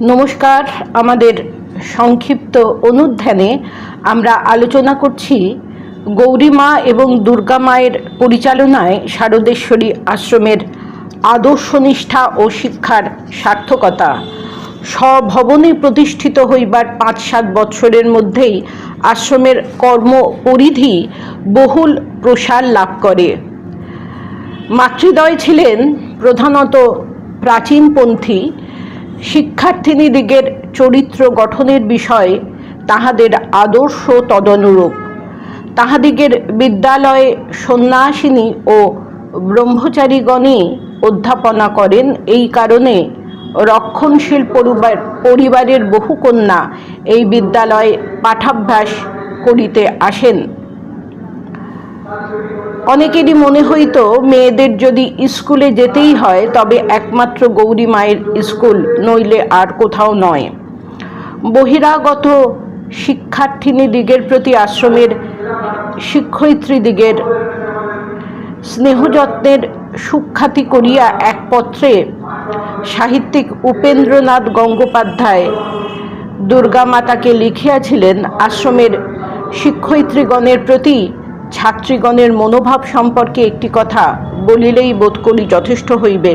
নমস্কার। আমাদের সংক্ষিপ্ত অনুধ্যানে আমরা আলোচনা করছি গৌরীমা এবং দুর্গা মায়ের পরিচালনায় শারদেশ্বরী আশ্রমের আদর্শনিষ্ঠা ও শিক্ষার সার্থকতা। স্বভবনে প্রতিষ্ঠিত হইবার পাঁচ সাত বৎসরের মধ্যেই আশ্রমের কর্ম পরিধি বহুল প্রসার লাভ করে। মাতৃদয় ছিলেন প্রধানত প্রাচীনপন্থী শিক্ষার্থিনীদিগের চরিত্র গঠনের বিষয়ে তাহাদের আদর্শ তদনুরূপ। তাহাদিগের বিদ্যালয়ে সন্ন্যাসিনী ও ব্রহ্মচারীগণই অধ্যাপনা করেন। এই কারণে রক্ষণশীল পরিবার পরিবারের বহু কন্যা এই বিদ্যালয়ে পাঠাভ্যাস করিতে আসেন। অনেকেরই মনে হইতো মেয়েদের যদি স্কুলে যেতেই হয়, তবে একমাত্র গৌরী মায়ের স্কুল, নইলে আর কোথাও নয়। বহিরাগত শিক্ষার্থিনী দিগের প্রতি আশ্রমের শিক্ষয়িত্রী দিগের স্নেহযত্নের সুখ্যাতি করিয়া এক পত্রে সাহিত্যিক উপেন্দ্রনাথ গঙ্গোপাধ্যায় দুর্গা মাতাকে লিখিয়াছিলেন, আশ্রমের শিক্ষয়িত্রীগণের প্রতি ছাত্রীগণের মনোভাব সম্পর্কে একটি কথা বলিলেই বোধ করি যথেষ্ট হইবে।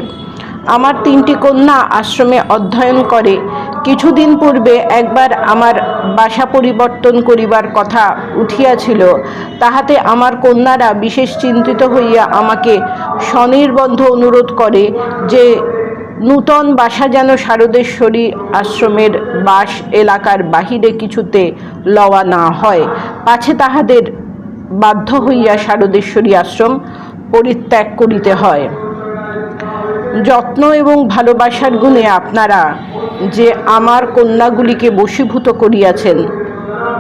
আমার তিনটি কন্যা আশ্রমে অধ্যয়ন করে, কিছুদিন পূর্বে একবার আমার বাসা পরিবর্তন করিবার কথা উঠিয়াছিল, তাহাতে আমার কন্যারা বিশেষ চিন্তিত হইয়া আমাকে স্বনির্বন্ধ অনুরোধ করে যে, নূতন বাসা যেন শারদেশ্বরী আশ্রমের বাস এলাকার বাহিরে কিছুতে লওয়া না হয়, পাছে তাহাদের বাধ্য হইয়া শারদেশ্বরী আশ্রম পরিত্যাগ করিতে হয়। যত্ন এবং ভালোবাসার গুণে আপনারা যে আমার কন্যাগুলিকে বশীভূত করিয়াছেন,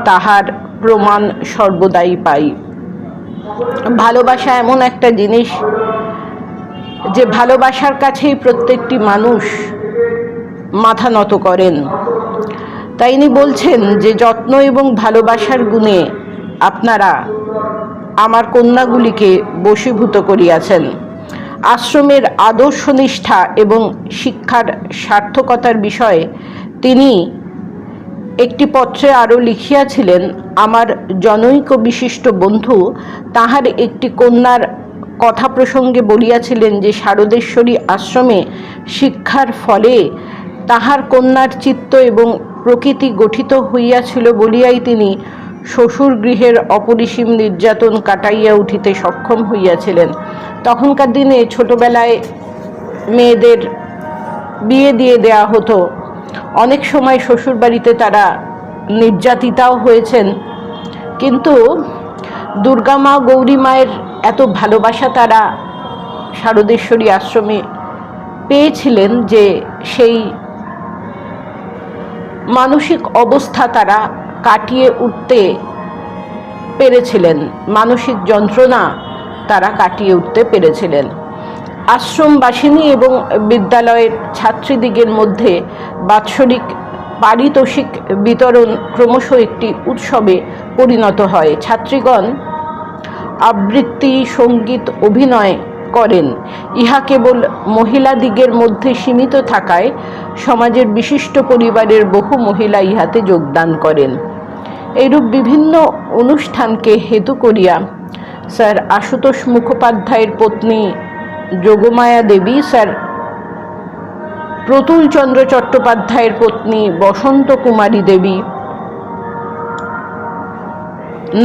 তাহার প্রমাণ সর্বদাই পাই। ভালোবাসা এমন একটা জিনিস যে ভালোবাসার কাছেই প্রত্যেকটি মানুষ মাথা নত করেন। তাই ইনি বলছেন যে যত্ন এবং ভালোবাসার গুণে আপনারা আমার কন্যাগুলিকে বশীভূত করিয়াছেন। আশ্রমের আদর্শ নিষ্ঠা এবং শিক্ষার সার্থকতার বিষয়ে তিনি একটি পত্রে আরও লিখিয়াছিলেন, আমার জনৈক বিশিষ্ট বন্ধু তাহার একটি কন্যার কথা প্রসঙ্গে বলিয়াছিলেন যে, শারদেশ্বরী আশ্রমে শিক্ষার ফলে তাহার কন্যার চিত্ত এবং প্রকৃতি গঠিত হইয়াছিল বলিয়াই তিনি শ্বশুর গৃহের অপরিসীম নির্যাতন কাটাইয়া উঠিতে সক্ষম হইয়াছিলেন। তখনকার দিনে ছোটবেলায় মেয়েদের বিয়ে দিয়ে দেয়া হতো। অনেক সময় শ্বশুর বাড়িতে তারা নির্যাতিতাও হয়েছেন। কিন্তু দুর্গা মা গৌরী মায়ের এত ভালোবাসা তারা শারদেশ্বরী আশ্রমে পেয়েছিলেন যে সেই মানসিক অবস্থা তারা কাটিয়ে উঠতে পেরেছিলেন। মানসিক যন্ত্রণা তারা কাটিয়ে উঠতে পেরেছিলেন। আশ্রমবাসিনী এবং বিদ্যালয়ের ছাত্রীদিগের মধ্যে বাৎসরিক পারিতোষিক বিতরণ ক্রমশ একটি উৎসবে পরিণত হয়। ছাত্রীগণ আবৃত্তি, সংগীত, অভিনয় করেন। ইহা কেবল মহিলাদিগের মধ্যে সীমিত থাকায় সমাজের বিশিষ্ট পরিবারের বহু মহিলা ইহাতে যোগদান করেন। এইরূপ বিভিন্ন অনুষ্ঠানকে হেতু করিয়া স্যার আশুতোষ মুখোপাধ্যায়ের পত্নী যোগমায়া দেবী, স্যার প্রতুল চন্দ্র চট্টোপাধ্যায়ের পত্নী বসন্ত কুমারী দেবী,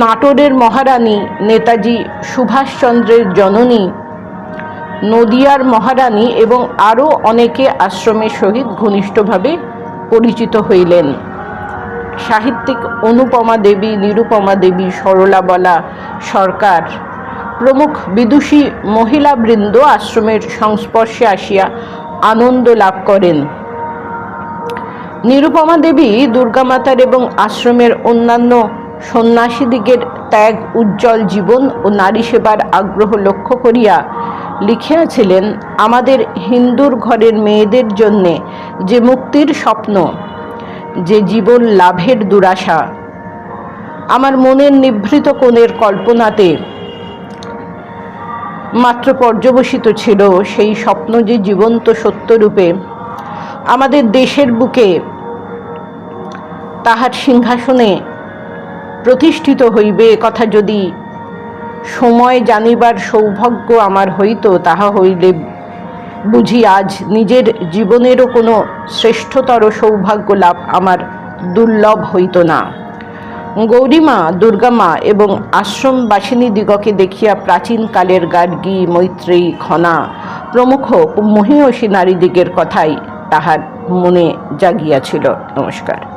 নাটোরের মহারানী নেতাজি সুভাষচন্দ্রের জননী, নদিয়ার মহারানী এবং আরও অনেকে আশ্রমের সহিত ঘনিষ্ঠভাবে পরিচিত হইলেন। সাহিত্যিক অনুপমা দেবী, নিরুপমা দেবী, সরলাবলা সরকার। প্রমুখ বিদুষী মহিলাবৃন্দ আশ্রমের সংস্পর্শে আসিয়া আনন্দ লাভ করেন। নিরুপমা দেবী দুর্গামাতার এবং আশ্রমের অন্যান্য সন্ন্যাসীদিগের ত্যাগ, উজ্জ্বল জীবন ও নারী সেবার আগ্রহ লক্ষ্য করিয়া লিখিয়াছিলেন, আমাদের হিন্দুর ঘরের মেয়েদের জন্যে যে মুক্তির স্বপ্ন যে জীবন লাভের দুরাশা। আমার মনের নিভৃত কোণের কল্পনাতে মাত্র পর্যবসিত ছিল সেই স্বপ্ন যে জীবন্ত সত্যরূপে আমাদের দেশের বুকে তাহার সিংহাসনে প্রতিষ্ঠিত হইবে কথা যদি সময় জানিবার সৌভাগ্য আমার হইত, তাহা হইলে বুঝি আজ নিজের জীবনেরও কোনো শ্রেষ্ঠতর সৌভাগ্য লাভ আমার দুর্লভ হইত না। গৌরীমা দুর্গামা এবং আশ্রমবাসিনী দিগকে দেখিয়া প্রাচীনকালের গার্গী, মৈত্রী, খনা প্রমুখ মহীয়সী নারীদিগের কথাই তাহার মনে জাগিয়াছিল। নমস্কার।